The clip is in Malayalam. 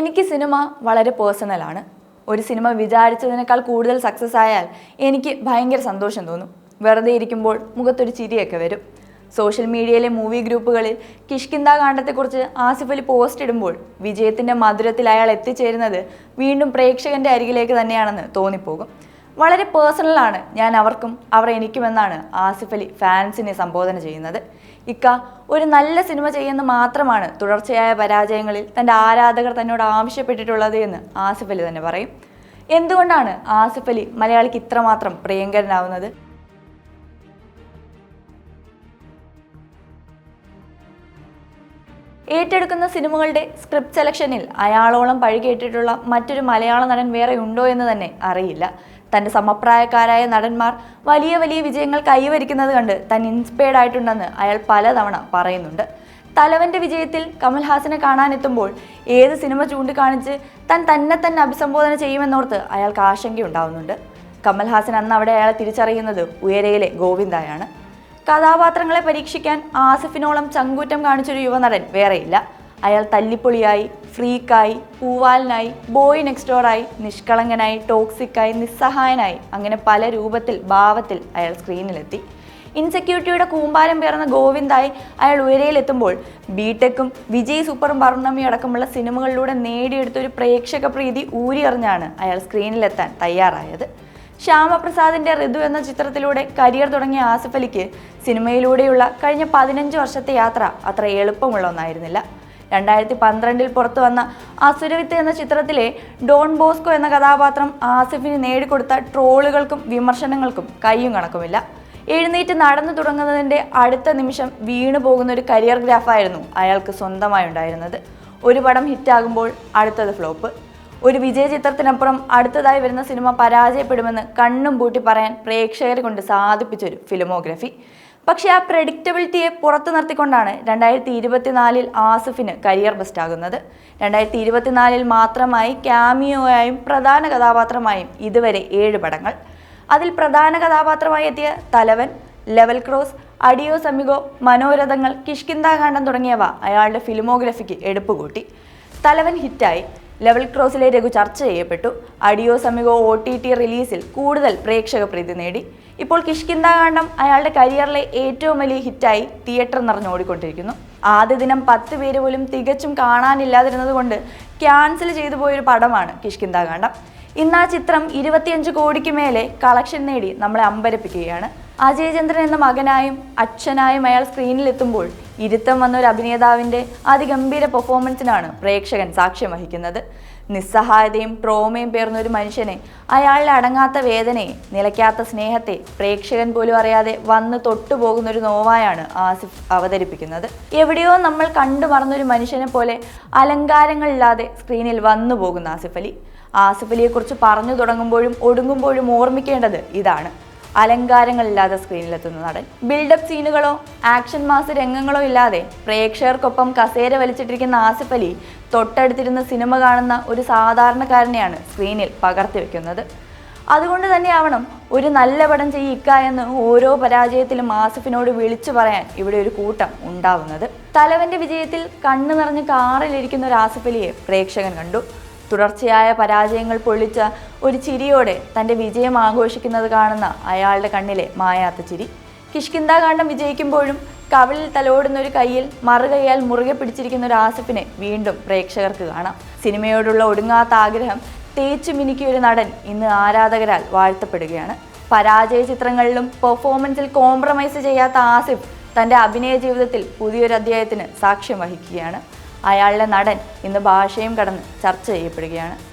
എനിക്ക് സിനിമ വളരെ പേഴ്സണലാണ് ഒരു സിനിമ വിചാരിച്ചതിനേക്കാൾ കൂടുതൽ സക്സസ് ആയാൽ എനിക്ക് ഭയങ്കര സന്തോഷം തോന്നും. വെറുതെ ഇരിക്കുമ്പോൾ മുഖത്തൊരു ചിരിയൊക്കെ വരും. സോഷ്യൽ മീഡിയയിലെ മൂവി ഗ്രൂപ്പുകളിൽ കിഷ്കിന്ദ കാണ്ഡത്തെക്കുറിച്ച് ആസിഫ് അലി പോസ്റ്റ് ഇടുമ്പോൾ വിജയത്തിന്റെ മധുരത്തിൽ അയാൾ എത്തിച്ചേരുന്നത് വീണ്ടും പ്രേക്ഷകന്റെ അരികിലേക്ക് തന്നെയാണെന്ന് തോന്നിപ്പോകും. വളരെ പേഴ്സണലാണ് ഞാൻ അവർക്കും അവർ എനിക്കുമെന്നാണ് ആസിഫ് അലി ഫാൻസിനെ സംബോധന ചെയ്യുന്നത്. ഇക്ക ഒരു നല്ല സിനിമ ചെയ്യുന്ന മാത്രമാണ് തുടർച്ചയായ പരാജയങ്ങളിൽ തന്റെ ആരാധകർ തന്നോട് ആവശ്യപ്പെട്ടിട്ടുള്ളത് എന്ന് ആസിഫ് അലി തന്നെ പറയും. എന്തുകൊണ്ടാണ് ആസിഫ് അലി മലയാളിക്ക് ഇത്രമാത്രം പ്രിയങ്കരനാവുന്നത്? ഏറ്റെടുക്കുന്ന സിനിമകളുടെ സ്ക്രിപ്റ്റ് സെലക്ഷനിൽ അയാളോളം പഴുകേറ്റിട്ടുള്ള മറ്റൊരു മലയാള നടൻ വേറെ ഉണ്ടോ എന്ന് തന്നെ അറിയില്ല. തന്റെ സമപ്രായക്കാരായ നടന്മാർ വലിയ വലിയ വിജയങ്ങൾ കൈവരിക്കുന്നത് കണ്ട് താൻ ഇൻസ്പയർഡ് ആയിട്ടുണ്ടെന്ന് അയാൾ പലതവണ പറയുന്നുണ്ട്. തലവന്റെ വിജയത്തിൽ കമൽഹാസനെ കാണാനെത്തുമ്പോൾ ഏത് സിനിമ ചൂണ്ടിക്കാണിച്ച് താൻ തന്നെ തന്നെ അഭിസംബോധന ചെയ്യുമെന്നോർത്ത് അയാൾക്ക് ആശങ്കയുണ്ടാവുന്നുണ്ട്. കമൽഹാസൻ അന്ന് അവിടെ അയാളെ തിരിച്ചറിയുന്നത് ഉയരയിലെ ഗോവിന്ദായാണ്. കഥാപാത്രങ്ങളെ പരീക്ഷിക്കാൻ ആസിഫിനോളം ചങ്കൂറ്റം കാണിച്ചൊരു യുവനടൻ വേറെയില്ല. അയാൾ തല്ലിപ്പൊളിയായി ഫ്രീക്കായി പൂവാലിനായി ബോയ് നെക്സ്റ്റ് നെക്സ്റ്റോറായി നിഷ്കളങ്കനായി ടോക്സിക്കായി നിസ്സഹായനായി അങ്ങനെ പല രൂപത്തിൽ ഭാവത്തിൽ അയാൾ സ്ക്രീനിലെത്തി. ഇൻസെക്യൂരിറ്റിയുടെ കൂമ്പാരം പേർന്ന ഗോവിന്ദായി അയാൾ ഉയരയിലെത്തുമ്പോൾ ബിടെക്കും വിജയ് സൂപ്പറും പൗർണമി അടക്കമുള്ള സിനിമകളിലൂടെ നേടിയെടുത്ത ഒരു പ്രേക്ഷക പ്രീതി ഊരിയറിഞ്ഞാണ് അയാൾ സ്ക്രീനിലെത്താൻ തയ്യാറായത്. ശ്യാമപ്രസാദിന്റെ ഋതു എന്ന ചിത്രത്തിലൂടെ കരിയർ തുടങ്ങിയ ആസിഫലിക്ക് സിനിമയിലൂടെയുള്ള കഴിഞ്ഞ പതിനഞ്ച് വർഷത്തെ യാത്ര അത്ര എളുപ്പമുള്ള ഒന്നായിരുന്നില്ല. രണ്ടായിരത്തി പന്ത്രണ്ടിൽ പുറത്തു വന്ന അസുരവിത്ത് എന്ന ചിത്രത്തിലെ ഡോൺ ബോസ്കോ എന്ന കഥാപാത്രം ആസിഫിന് നേടിക്കൊടുത്ത ട്രോളുകൾക്കും വിമർശനങ്ങൾക്കും കൈയും കണക്കുമില്ല. എഴുന്നേറ്റ് നടന്നു തുടങ്ങുന്നതിന്റെ അടുത്ത നിമിഷം വീണു പോകുന്ന ഒരു കരിയർ ഗ്രാഫായിരുന്നു അയാൾക്ക് സ്വന്തമായി ഉണ്ടായിരുന്നത്. ഒരു പടം ഹിറ്റാകുമ്പോൾ അടുത്തത് ഫ്ലോപ്പ്. ഒരു വിജയ ചിത്രത്തിനപ്പുറം അടുത്തതായി വരുന്ന സിനിമ പരാജയപ്പെടുമെന്ന് കണ്ണും പൂട്ടി പറയാൻ പ്രേക്ഷകരെ കൊണ്ട് സാധിപ്പിച്ചൊരു ഫിലിമോഗ്രഫി. പക്ഷേ ആ പ്രഡിക്റ്റബിലിറ്റിയെ പുറത്തു നിർത്തിക്കൊണ്ടാണ് രണ്ടായിരത്തി ഇരുപത്തിനാലിൽ ആസിഫിന് കരിയർ ബെസ്റ്റ് ആകുന്നത്. രണ്ടായിരത്തി ഇരുപത്തിനാലിൽ മാത്രമായി ക്യാമിയോയായും പ്രധാന കഥാപാത്രമായും ഇതുവരെ ഏഴ് പടങ്ങൾ. അതിൽ പ്രധാന കഥാപാത്രമായി എത്തിയ Thalavan level cross adios amigo Manorathangal Kishkindha Kaandam തുടങ്ങിയവ അയാളുടെ ഫിലിമോഗ്രഫിക്ക് എടുപ്പ് കൂട്ടി തലവൻ ഹിറ്റായി. ലെവൽ ക്രോസിലെ രഘു ചർച്ച ചെയ്യപ്പെട്ടു. അഡിയോ സമിഗോ ഒ ടി ടി റിലീസിൽ കൂടുതൽ പ്രേക്ഷക പ്രീതി നേടി. ഇപ്പോൾ കിഷ്കിന്താകാന്ഡം അയാളുടെ കരിയറിലെ ഏറ്റവും വലിയ ഹിറ്റായി തിയേറ്റർ നിറഞ്ഞോടിക്കൊണ്ടിരിക്കുന്നു. ആദ്യ ദിനം പത്ത് പേര് പോലും തികച്ചും കാണാനില്ലാതിരുന്നത് കൊണ്ട് ക്യാൻസൽ ചെയ്തു പോയൊരു പടമാണ് കിഷ്കിന്താകാന്ഡം ഇന്ന് ആ ചിത്രം ഇരുപത്തിയഞ്ച് കോടിക്ക് മേലെ കളക്ഷൻ നേടി നമ്മളെ അമ്പരപ്പിക്കുകയാണ്. അജയചന്ദ്രൻ എന്ന മകനായും അച്ഛനായും അയാൾ സ്ക്രീനിലെത്തുമ്പോൾ ഇരുത്തം വന്ന ഒരു അഭിനേതാവിന്റെ അതിഗംഭീര പെർഫോമൻസിനാണ് പ്രേക്ഷകൻ സാക്ഷ്യം വഹിക്കുന്നത്. നിസ്സഹായതയും ട്രോമയും പേർന്ന ഒരു മനുഷ്യനെ അയാളിലെ അടങ്ങാത്ത വേദനയെ നിലയ്ക്കാത്ത സ്നേഹത്തെ പ്രേക്ഷകൻ പോലും അറിയാതെ വന്ന് തൊട്ടുപോകുന്ന ഒരു നോവായാണ് ആസിഫ് അവതരിപ്പിക്കുന്നത്. എവിടെയോ നമ്മൾ കണ്ടു മറന്നൊരു മനുഷ്യനെ പോലെ അലങ്കാരങ്ങളില്ലാതെ സ്ക്രീനിൽ വന്നു പോകുന്ന ആസിഫ് അലി. ആസിഫ് അലിയെക്കുറിച്ച് പറഞ്ഞു തുടങ്ങുമ്പോഴും ഒടുങ്ങുമ്പോഴും ഓർമ്മിക്കേണ്ടത് ഇതാണ്. അലങ്കാരങ്ങളില്ലാതെ സ്ക്രീനിലെത്തുന്ന നടൻ. ബിൽഡപ്പ് സീനുകളോ ആക്ഷൻ മാസ് രംഗങ്ങളോ ഇല്ലാതെ പ്രേക്ഷകർക്കൊപ്പം കസേര വലിച്ചിട്ടിരിക്കുന്ന ആസിഫ് അലി തൊട്ടടുത്തിരുന്ന് സിനിമ കാണുന്ന ഒരു സാധാരണക്കാരനെയാണ് സ്ക്രീനിൽ പകർത്തിവെക്കുന്നത് അതുകൊണ്ട് തന്നെയാവണം ഒരു നല്ല പടം ചെയ്യിക്ക എന്ന് ഓരോ പരാജയത്തിലും ആസിഫിനോട് വിളിച്ചു പറയാൻ ഇവിടെ ഒരു കൂട്ടം ഉണ്ടാവുന്നത്. തലവന്റെ വിജയത്തിൽ കണ്ണു നിറഞ്ഞ് കാറിലിരിക്കുന്ന ഒരു ആസിഫ് അലിയെ പ്രേക്ഷകൻ കണ്ടു. തുടർച്ചയായ പരാജയങ്ങൾ പൊള്ളിച്ച ഒരു ചിരിയോടെ തന്റെ വിജയം ആഘോഷിക്കുന്നത് കാണുന്ന അയാളുടെ കണ്ണിലെ മായാത്ത ചിരി. കിഷ്കിന്താകാന്ഡം വിജയിക്കുമ്പോഴും കവിളിൽ തലോടുന്ന ഒരു കയ്യിൽ മറുകൈയാൽ മുറുകെ പിടിച്ചിരിക്കുന്ന ഒരു ആസിഫിനെ വീണ്ടും പ്രേക്ഷകർക്ക് കാണാം. സിനിമയോടുള്ള ഒടുങ്ങാത്ത ആഗ്രഹം തേച്ചു മിനുക്കിയ ഒരു നടൻ ഇന്ന് ആരാധകരാൽ വാഴ്ത്തപ്പെടുകയാണ്. പരാജയ ചിത്രങ്ങളിലും പെർഫോമൻസിൽ കോംപ്രമൈസ് ചെയ്യാത്ത ആസിഫ് തന്റെ അഭിനയ ജീവിതത്തിൽ പുതിയൊരു അധ്യായത്തിന് സാക്ഷ്യം വഹിക്കുകയാണ്. അയാളുടെ നടൻ ഇന്ന് ഭാഷയും കടന്ന് ചർച്ച ചെയ്യപ്പെടുകയാണ്.